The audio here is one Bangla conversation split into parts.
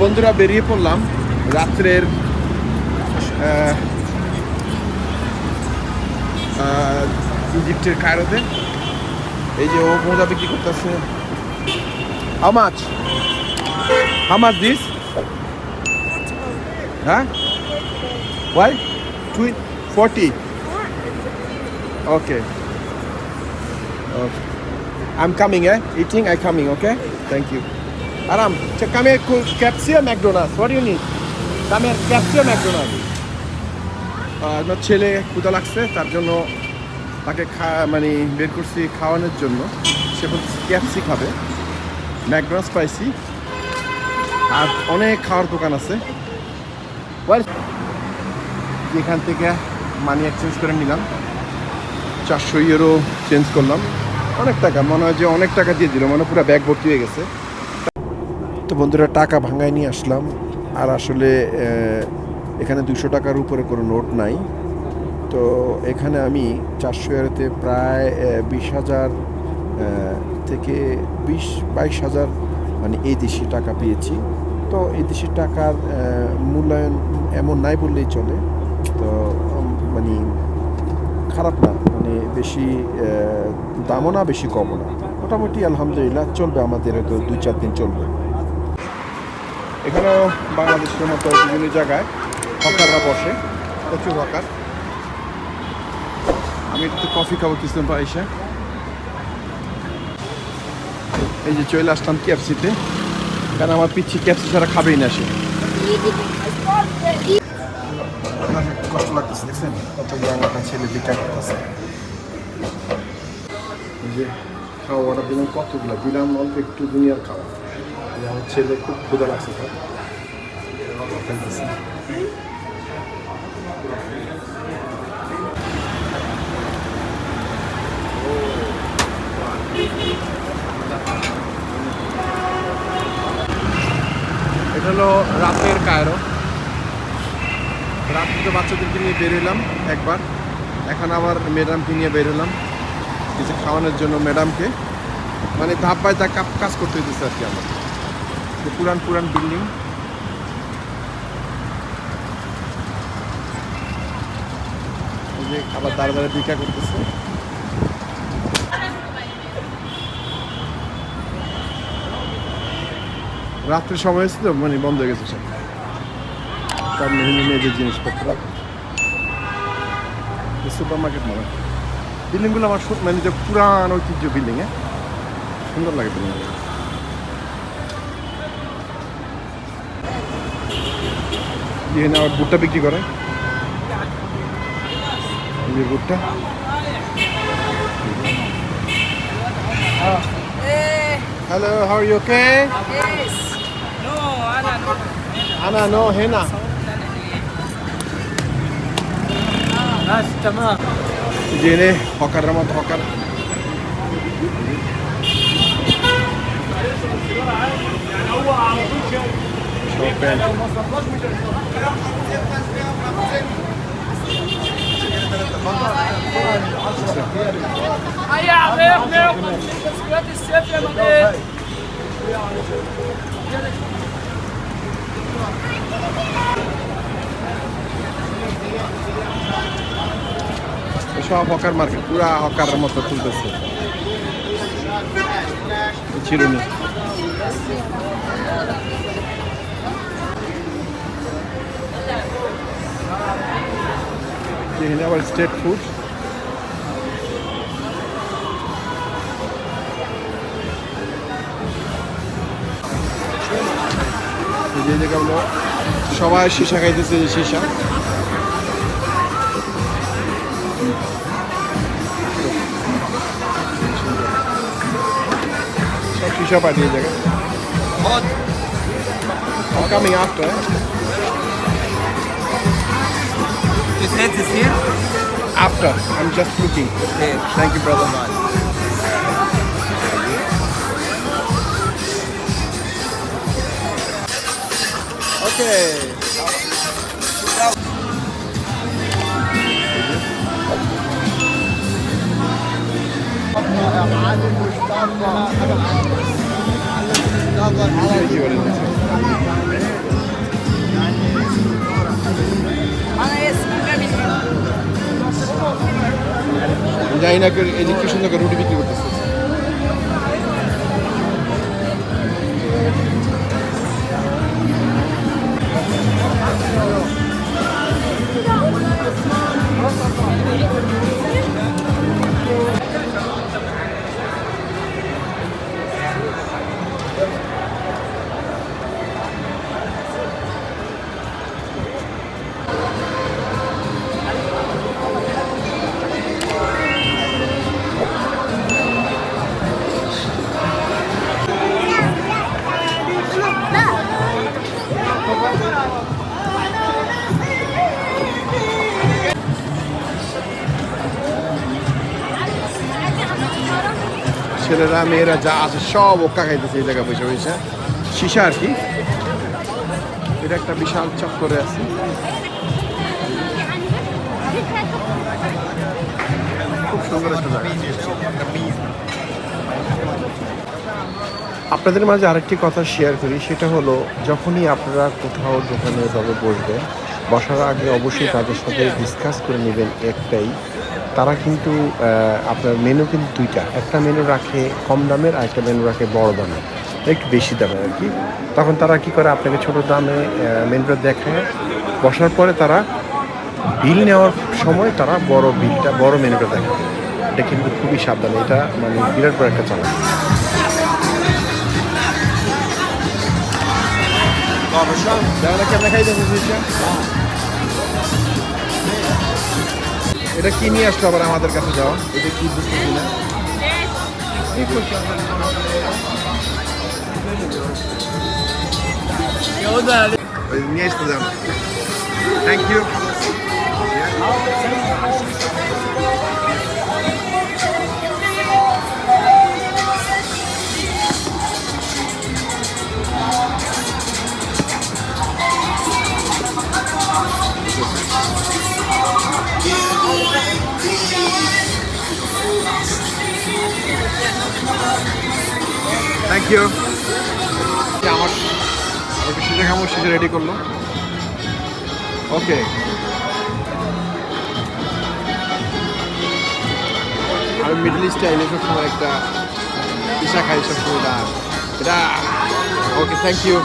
বন্ধুরা বেরিয়ে পড়লাম রাত্রের ইজিপ্টের কায়রোতে। এই যে ও মোজা বিক্রি করতেছে। হাউ মাছ হাউ দিস হ্যাঁ why two forty okay okay I'm coming, eh? Eating, I coming, okay? Thank you. Aram, ch- come here, cool. Capsi or McDonald's? What do you need? Come here, ছেলে ক্ষুদা লাগছে তার জন্য তাকে খা মানে বের করছি খাওয়ানোর জন্য। সে বলছে ক্যাপসি খাবে। ম্যাকডোনাল্ডস পাইছি। আর অনেক খাওয়ার দোকান আছে। এখান থেকে মানি এক্সচেঞ্জ করে নিলাম। চারশো ইউরো চেঞ্জ করলাম। অনেক টাকা মনে হয় যে অনেক টাকা দিয়ে দিল মানে পুরো ব্যাগ ভর্তি হয়ে গেছে। তো বন্ধুরা, টাকা ভাঙায় নিয়ে আসলাম। আর আসলে এখানে দুশো টাকার উপরে কোনো নোট নাই। তো এখানে আমি চারশো ইউরোতে প্রায় বিশ হাজার থেকে বিশ, বাইশ হাজার মানে এই দেশি টাকা পেয়েছি। তো এই দেশি টাকার মূল্যায়ন এমন নাই বললেই চলে। তো মানে খারাপ না মানে বেশি দামও না, বেশি কমও না। মোটামুটি আলহামদুলিল্লাহ, চলবে আমাদের হয়তো দুই চার দিন চলবে। এখানেও বাংলাদেশের মতো বিভিন্ন জায়গায় হকাররা বসে। প্রচুর হকার। আমি একটু কফি খাব কিছুদিন পর এসে। এই যে চলে আসলাম ক্যাপসিতে কারণ আমার পিচ্ছি ক্যাপসি ছাড়া খাবেই না সে। কত ইয়াং একটা ছেলে বিকার করতেছে। যে অর্ডার দিলাম কতগুলো দিলাম অল্প একটু দুনিয়ার খাওয়া। আমার ছেলে খুব ক্ষুদা লাগছে এটা হলো রাতের কায়রো। রাত্রিতে বাচ্চাদেরকে নিয়ে বেরোলাম একবার। এখন আবার ম্যাডামকে নিয়ে বেরোলাম কিছু খাওয়ানোর জন্য ম্যাডামকে। মানে ধাপ বাই ধাপ কাজ করতে হইতেছে আর কি আমার পুরান পুরান বিল্ডিং যে আবার দাঁড়া দাঁড়া ভিক্ষা করতেছে। রাত্রের সময় হয়েছে তো মানে বন্ধ হয়ে গেছে সব। সব মেয়েদের জিনিসপত্র। সুপার মার্কেট মনে বিল্ডিংগুলো আমার মানে যে পুরান ঐতিহ্য বিল্ডিং হ্যাঁ? সুন্দর লাগে বিক্রি হয় না আবার ভুট্টা বিক্রি করে? ভুট্টা হ্যালো হাউ ইউ ওকে আনা নো হেনা জেনে হকাররা মতো হকার প্যান্ট সব হকার মার্কেট পুরা হকারের মতো তুলতেছে চিরুনি এখানে আবার স্টেট ফুড যে জায়গাগুলো সবাই সীসা খাইতেছে যে সীসা। সব সীসা পাঠিয়ে জায়গা I'm coming after. is here? After. I'm just looking. Okay. Thank you, brother. Okay. Thank you. জানি না কেউ- এই যে কি সুন্দর ছেলেরা, মেয়েরা যা আছে সব ওকা খাইতেছে এই জায়গায় বসে বসে। সীসা আর কি? এটা একটা বিশাল চক্করে আছে। খুব সুন্দর আপনাদের মাঝে আরেকটি কথা শেয়ার করি, সেটা হলো, যখনই আপনারা কোথাও দোকানে তবে বসবেন, বসার আগে অবশ্যই তাদের সাথে ডিসকাস করে নেবেন একটাই তারা কিন্তু আপনার মেনু কিন্তু দুইটা। একটা মেনু রাখে কম দামের, আর একটা মেনু রাখে বড় দামের। একটু বেশি দামের আর কি। তখন তারা কি করে, আপনাকে ছোট দামে মেনুটা দেখায়। বসার পরে তারা বিল নেওয়ার সময় তারা বড় বিলটা বড় মেনুটা দেখে এটা কিন্তু খুবই সাবধান, এটা মানে বিরাট বড় একটা চালান এটা কি নিয়ে আসলো আবার আমাদের কাছে যাওয়া? এটা কি বুঝতেছি না? ওই নিয়ে আসতে যান থ্যাংক ইউ থ্যাংক ইউ আমার সিজে খামো সিজে রেডি করল। ওকে আমি মিডল ইস্টে আইলে সবসময় একটা পিসা খাই সবসময় এটা এটা ওকে থ্যাংক ইউ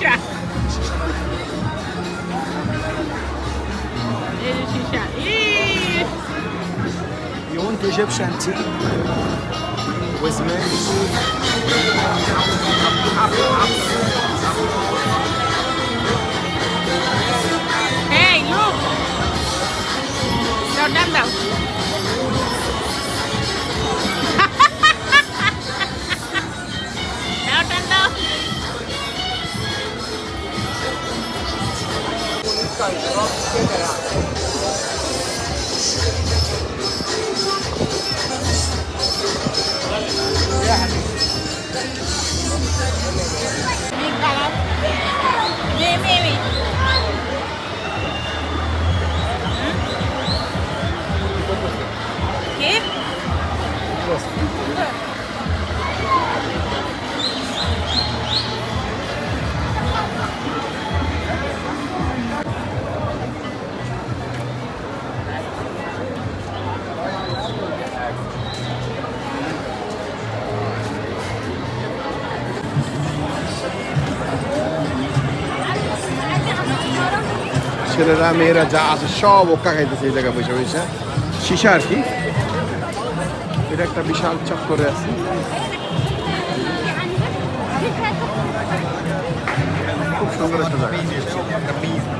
যে You want Egyptian tea with milk? Hey, look! They're. 干什么？天哪！来，来，来，来，来，来，来，ছেলেরা, মেয়েরা যা আছে সব ওকা খাইতেছে এই জায়গা বসে বসে। সীসা আর কি? এটা একটা বিশাল চক্করে আছে। খুব সুন্দর একটা জায়গা।